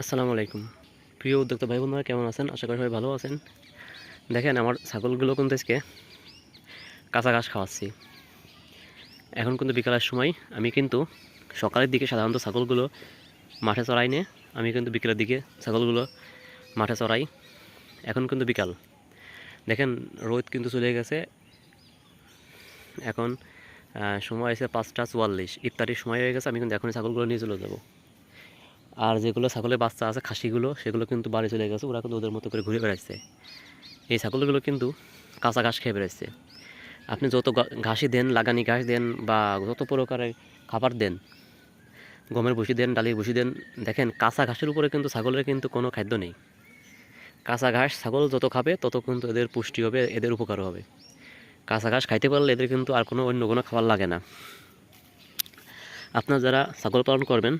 আসসালামু আলাইকুম। প্রিয় উদ্যোক্তা ভাই বোনেরা কেমন আছেন? আশা করি সবাই ভালো আছেন। দেখেন, আমার ছাগলগুলো কিন্তু আজকে কাঁচা ঘাস খাওয়াচ্ছি। এখন কিন্তু বিকালের সময়। আমি কিন্তু সকালের দিকে সাধারণত ছাগলগুলো মাঠে চড়াই নে। আমি কিন্তু বিকেলের দিকে ছাগলগুলো মাঠে চড়াই। এখন কিন্তু বিকাল। দেখেন, রোদ কিন্তু চলে গেছে। এখন সময় আছে পাঁচটা চুয়াল্লিশ। ইফতারির সময় হয়ে গেছে। আমি কিন্তু এখনই ছাগলগুলো নিয়ে চলে যাব। আর যেগুলো ছাগলের বাচ্চা আছে, খাসিগুলো, সেগুলো কিন্তু বাড়ি চলে গেছে। ওরা কিন্তু ওদের মতো করে ঘুরে বেড়াচ্ছে এই ছাগলগুলো কিন্তু কাঁচা ঘাস খেয়ে বেড়াচ্ছে আপনি যত ঘাসই দেন, লাগানি ঘাস দেন বা যত প্রকারের খাবার দেন, গমের ভুসি দেন, ডালির ভুসি দেন, দেখেন কাঁচা ঘাসের উপরে কিন্তু ছাগলের কিন্তু কোনো খাদ্য নেই। কাঁচা ঘাস ছাগল যত খাবে, তত কিন্তু এদের পুষ্টি হবে, এদের উপকার হবে। কাঁচা ঘাস খাইতে পারলে এদের কিন্তু আর কোনো অন্য কোনো খাবার লাগে না। আপনার যারা ছাগল পালন করবেন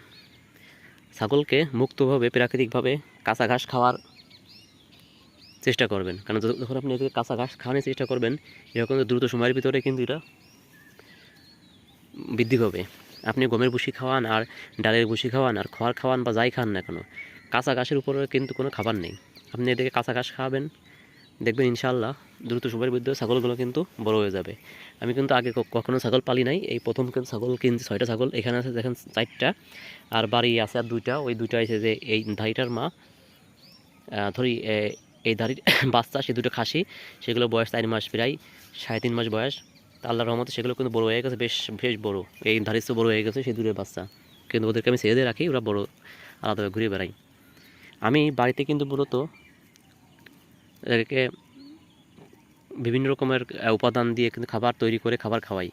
ছাগলকে মুক্তভাবে, প্রাকৃতিকভাবে কাঁচা ঘাস খাওয়ার চেষ্টা করবেন। কারণ যখন আপনি এদেরকে কাঁচা ঘাস খাওয়ানোর চেষ্টা করবেন, এরকম দ্রুত সময়ের ভিতরে কিন্তু এটা বৃদ্ধি পাবে। আপনি গমের ভুসি খাওয়ান আর ডালের ভুসি খাওয়ান আর খড় খাওয়ান বা যাই খান না কেন, কাঁচা ঘাসের উপরে কিন্তু কোনো খাবার নেই। আপনি এদেরকে কাঁচা ঘাস খাওয়াবেন দেখবেন ইনশাল্লাহ দ্রুত সময়ের ভিতরে ছাগলগুলো কিন্তু বড় হয়ে যাবে। আমি কিন্তু আগে কখনো ছাগল পালি নাই। এই প্রথম কিন্তু ছাগল কিনছি, ছয়টা ছাগল। এখানে আছে দেখেন চারটা, আর বাড়ি আছে আর দুইটা। ওই দুইটা আছে যে এই ধাড়িটার মা ধরি এই ধাড়ির বাচ্চা, সে দুটো খাসি, সেগুলো বয়স চার মাস প্রায়, সাড়ে তিন মাস বয়স। তা আল্লাহর রহমতে সেগুলো কিন্তু বড় হয়ে গেছে, বেশ বেশ বড়। এই ধাড়ির তো বড় হয়ে গেছে সেই দূরের বাচ্চা। কিন্তু ওদেরকে আমি ছেড়ে দিয়ে রাখি, ওরা বড় আলাদাভাবে ঘুরে বেড়াই আমি বাড়িতে কিন্তু মূলত এদেরকে বিভিন্ন রকমের উপাদান দিয়ে কিন্তু খাবার তৈরি করে খাবার খাওয়াই।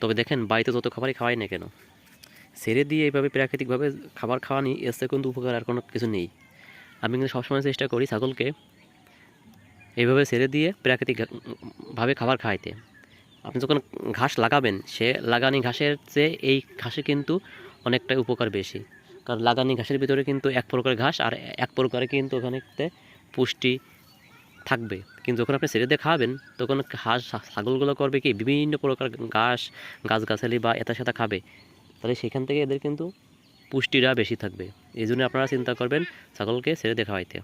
তবে দেখেন, বাড়িতে যত খাবারই খাওয়াই না কেন ছেড়ে দিয়ে এইভাবে প্রাকৃতিকভাবে খাবার খাওয়ানি এসে কিন্তু উপকার আর কোনো কিছু নেই। আমি কিন্তু সবসময় চেষ্টা করি ছাগলকে এইভাবে ছেড়ে দিয়ে প্রাকৃতিক ঘা- খাবার খাওয়াইতে। আপনি যখন ঘাস লাগাবেন, সে লাগানি ঘাসের চেয়ে এই ঘাসে কিন্তু অনেকটাই উপকার বেশি। কারণ লাগানি ঘাসের ভিতরে কিন্তু এক প্রকার ঘাস আর এক প্রকারে কিন্তু ওখানেতে পুষ্টি থাকবে। কিন্তু যখন আপনি ছেড়ে দিয়ে খাবেন, তখন হাঁস ছাগলগুলো করবে কি? বিভিন্ন প্রকার ঘাস, গাছগাছালি বা এতা সেটা খাবে। তাহলে সেখান থেকে এদের কিন্তু পুষ্টিটা বেশি থাকবে। এই জন্য আপনারা চিন্তা করবেন ছাগলকে ছেড়ে দিয়ে খাওয়াইতে।